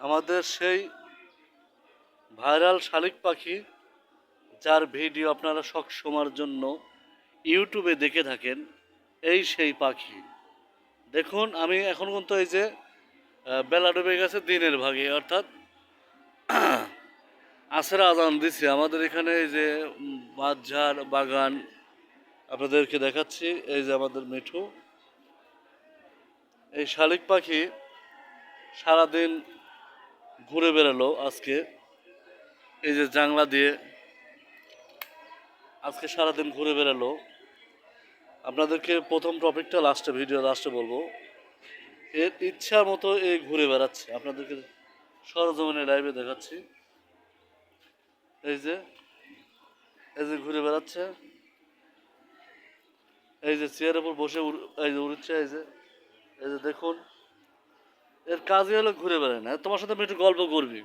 আমাদের সেই ভাইরাল শালিক পাখি, যার ভিডিও আপনারা সব সময়ের জন্য ইউটিউবে দেখে থাকেন, এই সেই পাখি। দেখুন, আমি এখন কিন্তু এই যে বেলা ডুবে গেছে দিনের ভাগে, অর্থাৎ আসর আদান দিছি। আমাদের এখানে এই যে বাঁশঝাড় বাগান, আপনাদেরকে দেখাচ্ছি, এই যে আমাদের মিঠু। এই শালিক পাখি সারাদিন ঘুরে বেড়ালো আজকে। এই যে জাংলা দিয়ে আজকে সারাদিন ঘুরে বেড়ালো। আপনাদেরকে প্রথম টপিকটা, লাস্টে ভিডিও, লাস্টে বলব। এর ইচ্ছা মতো এই ঘুরে বেড়াচ্ছে। আপনাদেরকে সরজমিনে লাইভে দেখাচ্ছি। এই যে এই যে ঘুরে বেড়াচ্ছে। এই যে চেয়ারের উপর বসে এই যে উড়ছে, এই যে এই যে দেখুন। এর কাজই হলো ঘুরে বেড়ায় না তোমার সাথে আমি একটু গল্প করবি।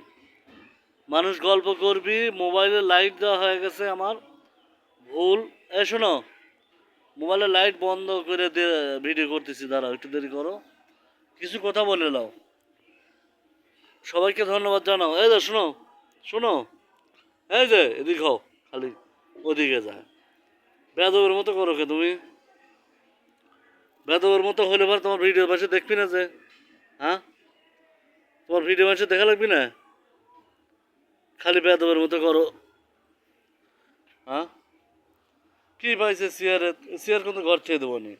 মানুষ গল্প করবি, মোবাইলে লাইট দেওয়া হয়ে গেছে আমার। ভুল। এ, শোনো, মোবাইলে লাইট বন্ধ করে দিয়ে ভিডিও করতেছি, দাঁড়াও, একটু দেরি করো। কিছু কথা বলে নাও। সবাইকে ধন্যবাদ জানাও। এই যে, শোনো শোনো। এই যে, এদিক হও, খালি ওদিকে যায় বেদবের মতো করো কে তুমি? বেদবের মতো হলে পর তোমার ভিডিও পাশে দেখবি না যে হ্যাঁ? তোমার ভিডিও পাশে দেখা লাগবি না? খালি বেদবের মতো করো। হ্যাঁ? কি পাইছে চেয়ারে চেয়ার কিন্তু ঘর থেকে দেবো নি।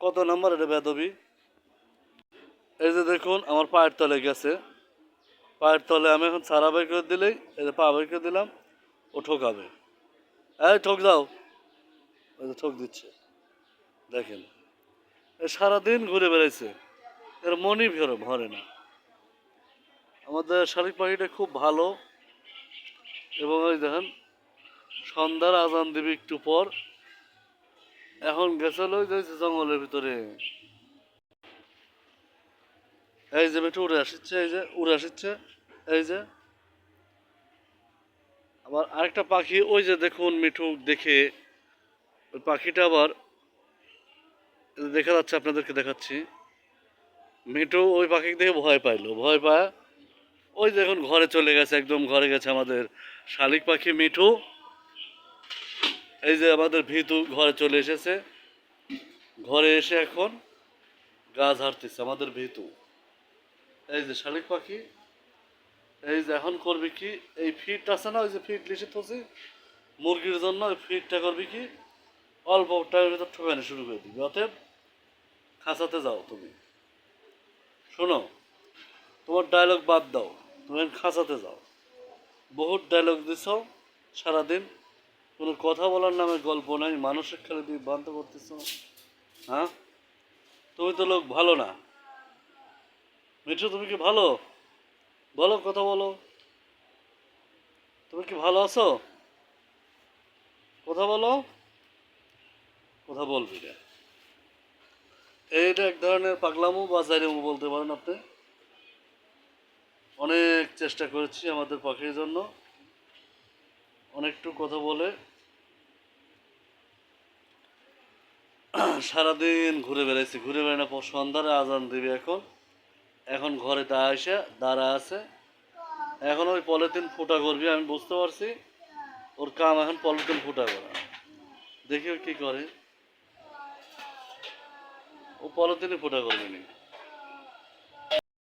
কত নাম্বার এটা বেদবি এই যে দেখুন, আমার পায়ের তলে গেছে। পায়ের তলে আমি এখন সারা বাই করে দিলেই, এই যে পা বাই করে দিলাম, ও ঠকাবে। এই, ঠক দাও। ওই যে ঠক দিচ্ছে। দেখেন। সারাদিন ঘুরে বেড়াইছে। এর মনই ভরে ভরে না। আমাদের শালিক পাখিটা খুব ভালো। এবং ওই দেখেন, সন্ধ্যার আজান দিবি একটু পর। এখন গেছে যে জঙ্গলের ভিতরে। এই যে বেটু উড়ে আসছে, এই যে উড়ে আসছে, এই যে। আবার আরেকটা পাখি, ওই যে দেখুন মিঠু দেখে। ওই পাখিটা আবার দেখা যাচ্ছে, আপনাদেরকে দেখাচ্ছি। মিঠু ওই পাখি দেখে ভয় পাইলো। ভয় পায়, ওই দেখুন ঘরে চলে গেছে, একদম ঘরে গেছে আমাদের শালিক পাখি মিঠু। এই যে আমাদের ভিতু ঘরে চলে এসেছে। ঘরে এসে এখন গাছ হারতেছে আমাদের ভিতু। এই যে শালিক পাখি, এই যে এখন করবি কি? এই ফিট আছে না, ওই যে ফিট লিখে থসি মুরগির জন্য ওই ফিটটা করবি কি? অল্প টাইমের ভিতর ঠকানো শুরু করে দিবি। অতএব খাঁচাতে যাও তুমি। শোনো, তোমার ডায়লগ বাদ দাও, তুমি খাঁচাতে যাও। বহুত ডায়লগ দিছ, সারাদিন। কোনো কথা বলার নামে গল্প নাই, মানুষের খালি বিভ্রান্ত করতেছ। হ্যাঁ? তুমি তো লোক ভালো না। মিঠু, তুমি কি ভালো? বলো, কথা বলো। তুমি কি ভালো আছো? কথা বলো। কথা বলবি না। এইটা এক ধরনের পাগলামো বা জাইরামো বলতে পারেন আপনি। অনেক চেষ্টা করেছি আমাদের পাখির জন্য। অনেকটু কথা বলে। সারাদিন ঘুরে বেড়াইছি। ঘুরে বেড়ানোর পর সন্ধ্যারে আজান দিবি এখন। এখন ঘরে তা আসে দাঁড়া আছে। এখন ওই পলিথিন ফুটা করবি, আমি বুঝতে পারছি। ওর কাম এখন পলিথিন ফুটা করা দেখি ও কি করে। ও পলিথিনে ফোটা করবে নি।